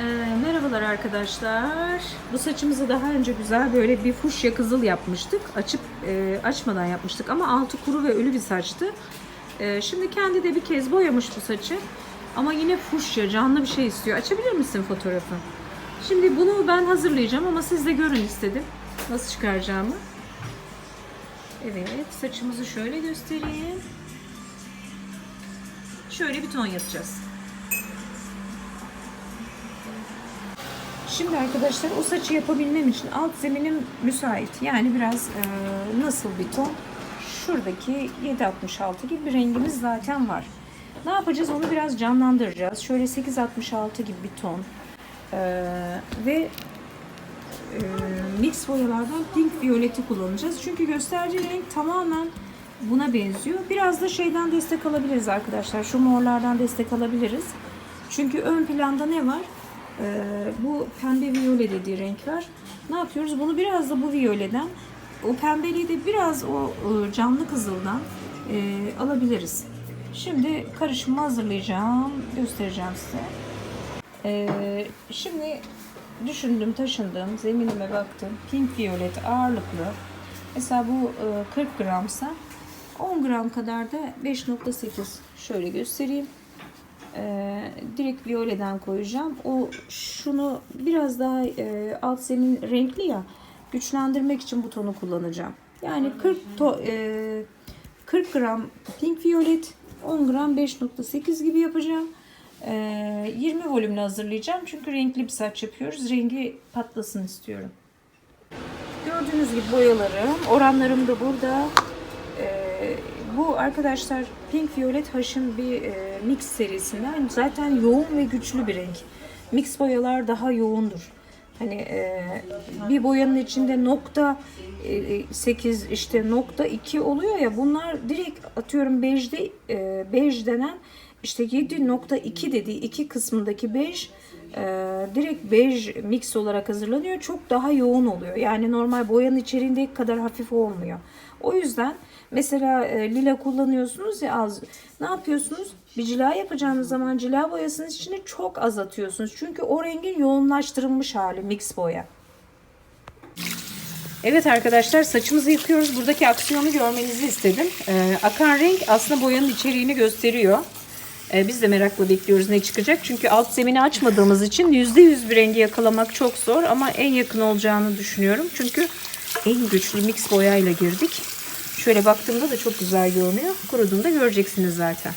Ee, merhabalar arkadaşlar. Bu saçımızı daha önce güzel böyle bir fuşya kızıl yapmıştık. Açıp e, açmadan yapmıştık ama altı kuru ve ölü bir saçtı. Ee, şimdi kendi de bir kez boyamış bu saçı. Ama yine fuşya canlı bir şey istiyor. Açabilir misin fotoğrafı? Şimdi bunu ben hazırlayacağım ama siz de görün istedim. Nasıl çıkaracağımı. Evet saçımızı şöyle göstereyim. Şöyle bir ton yapacağız. Şimdi arkadaşlar o saçı yapabilmem için alt zeminim müsait. Yani biraz e, nasıl bir ton? Şuradaki 766 gibi bir rengimiz zaten var. Ne yapacağız? Onu biraz canlandıracağız. Şöyle 866 gibi bir ton. E, ve e, mix boyalardan pink violeti kullanacağız. Çünkü gösterdiği renk tamamen buna benziyor. Biraz da şeyden destek alabiliriz arkadaşlar. Şu morlardan destek alabiliriz. Çünkü ön planda ne var? Ee, bu pembe viyole dediği renk var. Ne yapıyoruz? Bunu biraz da bu viyoleden, o pembeliği de biraz o e, canlı kızıldan e, alabiliriz. Şimdi karışımı hazırlayacağım. Göstereceğim size. Ee, şimdi düşündüm, taşındım, zeminime baktım. Pink violet ağırlıklı. Mesela bu e, 40 gramsa 10 gram kadar da 5.8 şöyle göstereyim. Ee, direkt violeden koyacağım. O şunu biraz daha e, alt zemin renkli ya güçlendirmek için bu tonu kullanacağım. Yani 40 to, e, 40 gram pink violet 10 gram 5.8 gibi yapacağım. Ee, 20 volümle hazırlayacağım. Çünkü renkli bir saç yapıyoruz. Rengi patlasın istiyorum. Gördüğünüz gibi boyalarım. Oranlarım da burada. Arkadaşlar Pink Violet Haş'ın bir e, mix serisinden. Zaten yoğun ve güçlü bir renk. Mix boyalar daha yoğundur. Hani e, bir boyanın içinde nokta e, 8 işte nokta 2 oluyor ya bunlar direkt atıyorum bejde e, bej denen işte 7.2 dediği iki kısmındaki bej e, direkt bej mix olarak hazırlanıyor. Çok daha yoğun oluyor. Yani normal boyanın içeriğindeki kadar hafif olmuyor. O yüzden mesela e, lila kullanıyorsunuz ya az. Ne yapıyorsunuz? Bir cila yapacağınız zaman cila boyasının içine çok az atıyorsunuz. Çünkü o rengin yoğunlaştırılmış hali mix boya. Evet arkadaşlar saçımızı yıkıyoruz. Buradaki aksiyonu görmenizi istedim. Ee, akan renk aslında boyanın içeriğini gösteriyor. Ee, biz de merakla bekliyoruz ne çıkacak. Çünkü alt zemini açmadığımız için %100 bir rengi yakalamak çok zor. Ama en yakın olacağını düşünüyorum. Çünkü en güçlü mix boyayla girdik. Şöyle baktığımda da çok güzel görünüyor. Kuruduğunda göreceksiniz zaten.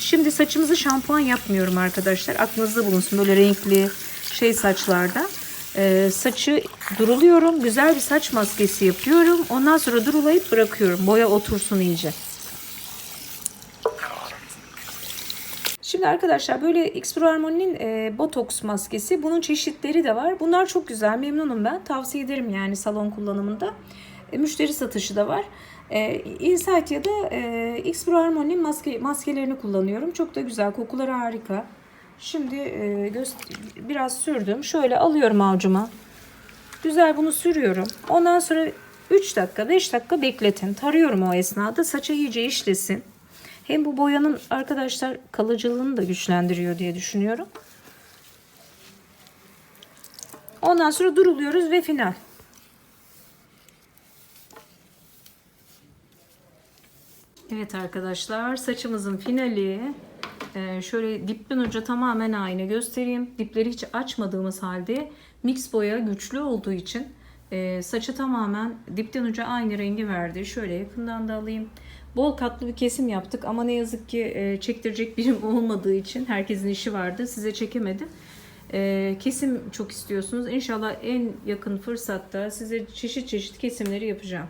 Şimdi saçımızı şampuan yapmıyorum arkadaşlar. Aklınızda bulunsun böyle renkli şey saçlarda. Ee, saçı duruluyorum. Güzel bir saç maskesi yapıyorum. Ondan sonra durulayıp bırakıyorum. Boya otursun iyice. Şimdi arkadaşlar böyle X Pro Harmony'nin e, botoks maskesi. Bunun çeşitleri de var. Bunlar çok güzel. Memnunum ben. Tavsiye ederim yani salon kullanımında. E, müşteri satışı da var. E, Insight ya da e, X Pro Harmony'nin maske, maskelerini kullanıyorum. Çok da güzel. Kokuları harika. Şimdi e, biraz sürdüm. Şöyle alıyorum avcuma. Güzel bunu sürüyorum. Ondan sonra 3 dakika 5 dakika bekletin. Tarıyorum o esnada. Saça iyice işlesin. Hem bu boyanın arkadaşlar kalıcılığını da güçlendiriyor diye düşünüyorum. Ondan sonra duruluyoruz ve final. Evet arkadaşlar saçımızın finali. Ee, şöyle dipten uca tamamen aynı göstereyim. Dipleri hiç açmadığımız halde mix boya güçlü olduğu için e, saçı tamamen dipten uca aynı rengi verdi. Şöyle yakından da alayım. Bol katlı bir kesim yaptık ama ne yazık ki e, çektirecek birim olmadığı için herkesin işi vardı. Size çekemedim. E, kesim çok istiyorsunuz. İnşallah en yakın fırsatta size çeşit çeşit kesimleri yapacağım.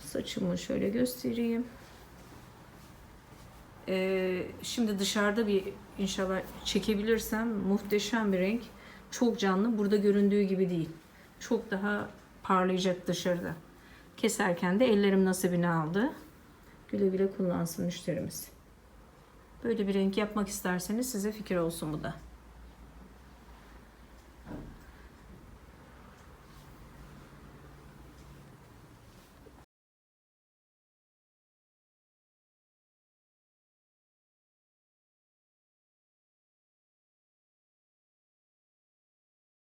Saçımı şöyle göstereyim. Ee, şimdi dışarıda bir inşallah çekebilirsem muhteşem bir renk. Çok canlı. Burada göründüğü gibi değil. Çok daha parlayacak dışarıda. Keserken de ellerim nasibini aldı. Güle güle kullansın müşterimiz. Böyle bir renk yapmak isterseniz size fikir olsun bu da.